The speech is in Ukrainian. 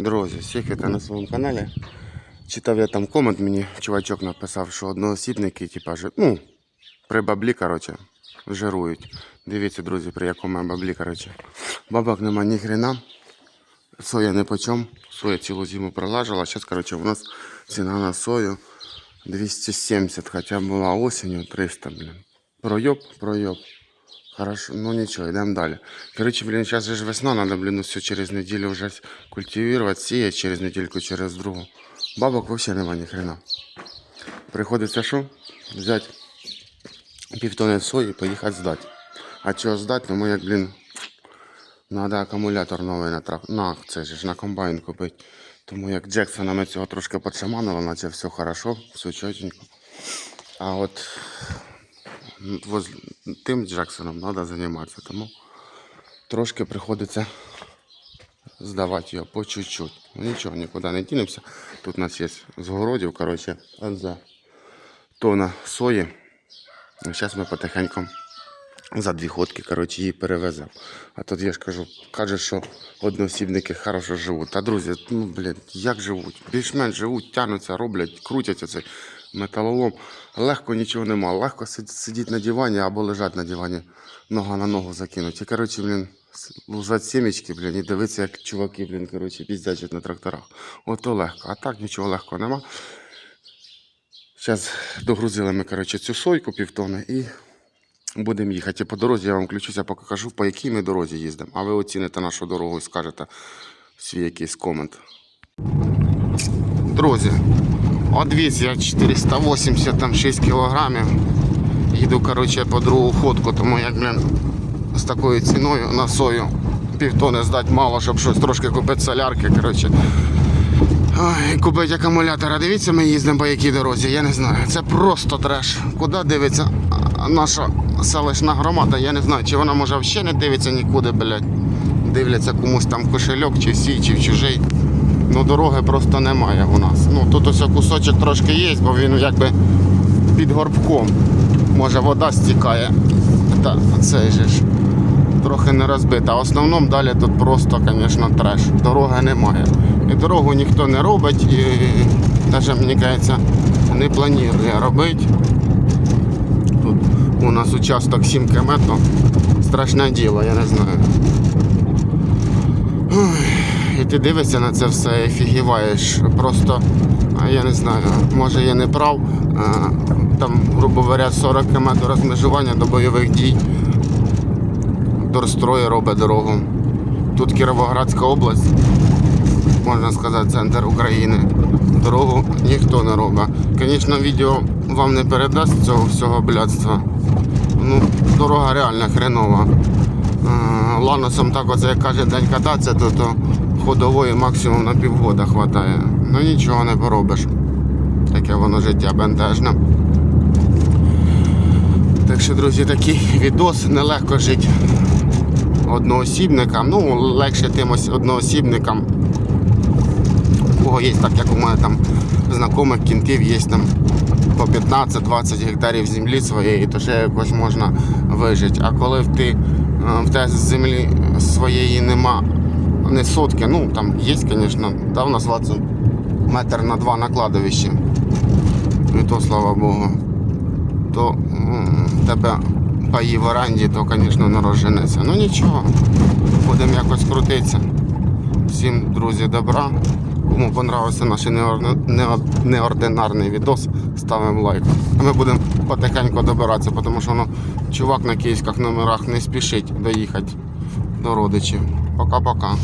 Друзі, всіх вітаю на своєму каналі. Читав я там комент, мені чувачок написав, що одноосібники, типа, ну, при баблі, коротше, жирують. Дивіться, друзі, при якому баблі, коротше. Бабок нема ні хрена. Соя не почем. Соя цілу зиму пролажила. Зараз, коротше, у нас ціна на сою 270, хоча була осінню 300, блін. Пройоб, пройоб. Хорошо, ну ничего, идем далее. Короче, блин, сейчас же весна, надо, блин, все через неделю уже культивировать, сеять через недельку, через другу. Бабок вообще нема ни хрена. Приходится що? Взять півтони сої і поїхати здати. А чого здати? Тому як, блін, надо акумулятор новий на трак... На, це ж на комбайн купити. Тому як Джексона ми цього трошки подшаманили, наче все хорошо, все чотенько. А от воз... тим Джексоном треба займатися, тому трошки приходиться здавати його по чуть-чуть. Ну нічого, нікуди не дінемося. Тут у нас є з городів, коротше, за тона сої. Зараз ми потихеньку за дві ходки, коротше, її перевеземо. А тут я ж кажу, каже, що одноосібники хорошо живуть. Та друзі, ну блін, як живуть? Більш-менш живуть, тягнуться, роблять, крутяться цей металолом. Легко нічого нема. Легко сидіти на дивані або лежати на дивані, нога на ногу закинуть. І коротше, блін, лузать сімечки, блін, і дивитися, як чуваки, блін, коротше, піздячать на тракторах. Ото легко. А так нічого легкого нема. Зараз догрузили ми коротше, цю сойку півтони і будемо їхати. По дорозі я вам включуся, покажу, по якій ми дорозі їздимо. А ви оціните нашу дорогу і скажете свій якийсь комент. Друзі, одвіз я 486 кілограмів. Їду коротше, по другу ходку, тому як блін, з такою ціною на сою півтони здати мало, щоб щось трошки купити солярки. Коротше. Ой, купить акумулятора. Дивіться, ми їздимо по якій дорозі, я не знаю. Це просто треш. Куди дивиться наша селищна громада, я не знаю, чи вона може взагалі не дивиться нікуди, блядь. Дивляться комусь там кошельок, чи в свій, чи в чужий. Ну дороги просто немає у нас. Ну тут ось кусочок трошки є, бо він якби під горбком. Може вода стікає. Та цей же ж трохи не розбита. А в основному далі тут просто, звісно, треш. Дороги немає. І дорогу ніхто не робить, і навіть, мені кажеться, не планує робити. У нас участок 7 км, страшне діло, я не знаю. І ти дивишся на це все і фігіваєш. Просто, я не знаю, може я не прав. Там, грубо говоря, 40 км розмежування до бойових дій. Дорстрой робить дорогу. Тут Кіровоградська область, можна сказати, центр України. Дорогу ніхто не робить. Звісно, відео вам не передасть цього всього блядства. Ну, дорога реально хренова. Е, Ланосом так оце як каже день кататися, то, то ходової максимум на півгода хватає. Ну нічого не поробиш. Таке воно життя бентежне. Так що, друзі, такий відос нелегко жити одноосібникам. Ну, легше тим ось одноосібникам. У кого є, так як у мене там знайомих кінтів є там по 15-20 гектарів землі своєї, то ще якось можна вижити. А коли в ти е, в те землі своєї нема не сотки, ну там є, звісно, да, у нас 20 метр на два на кладовищі. І то слава Богу. То тебе паї в оренді, то, звісно, не розженеться. Ну нічого, будемо якось крутитися. Всім, друзі, добра. Кому понравився наш неординарний відос, ставимо лайк. Ми будемо потихеньку добиратися, тому що ну, чувак на київських номерах не спішить доїхати до родичів. Пока-пока.